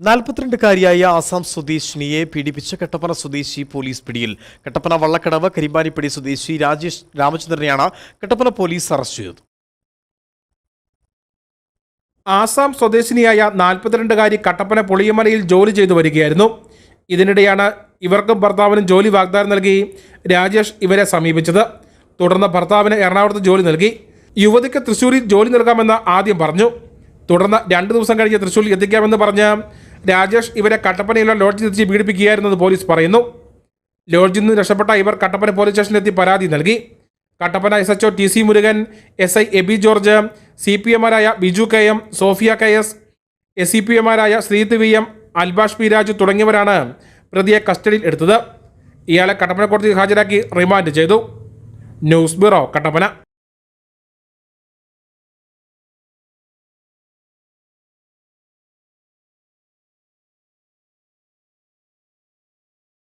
നാൽപ്പത്തിരണ്ടുകാരിയായ ആസാം സ്വദേശിനിയെ പീഡിപ്പിച്ച കട്ടപ്പന സ്വദേശി പോലീസ് പിടിയിൽ. കട്ടപ്പന വള്ളക്കടവ് കരിമ്പാനിപ്പടി സ്വദേശി രാജേഷ് രാമചന്ദ്രനെയാണ് കട്ടപ്പന പോലീസ് അറസ്റ്റ് ചെയ്തത്. ആസാം സ്വദേശിനിയായ നാൽപ്പത്തിരണ്ടുകാരി കട്ടപ്പന പുളിയമലയിൽ ജോലി ചെയ്തു വരികയായിരുന്നു. ഇതിനിടെയാണ് ഇവർക്കും ഭർത്താവിനും ജോലി വാഗ്ദാനം നൽകി രാജേഷ് ഇവരെ സമീപിച്ചത്. തുടർന്ന് ഭർത്താവിന് എറണാകുളത്ത് ജോലി നൽകി. യുവതിക്ക് തൃശ്ശൂരിൽ ജോലി നൽകാമെന്ന് ആദ്യം പറഞ്ഞു. തുടർന്ന് രണ്ട് ദിവസം കഴിഞ്ഞ് തൃശ്ശൂരിൽ എത്തിക്കാമെന്ന് പറഞ്ഞ് രാജേഷ് ഇവരെ കട്ടപ്പനയിലുള്ള ലോഡ്ജിൽ എത്തിച്ച് പീഡിപ്പിക്കുകയായിരുന്നെന്ന് പോലീസ് പറയുന്നു. ലോഡ്ജിൽ നിന്ന് രക്ഷപ്പെട്ട ഇവർ കട്ടപ്പന പോലീസ് സ്റ്റേഷനിലെത്തി പരാതി നൽകി. Kattappana S H T C Murugan S I Aby George C P എമാരായ Biju K M Sophia K S S C P എമാരായ Sreeth V M Albash P Raju തുടങ്ങിയവരാണ് പ്രതിയെ കസ്റ്റഡിയിൽ എടുത്തത്. ഇയാളെ കട്ടപ്പന കോടതിയിൽ ഹാജരാക്കി റിമാൻഡ് ചെയ്തു. News bureau Kattappana.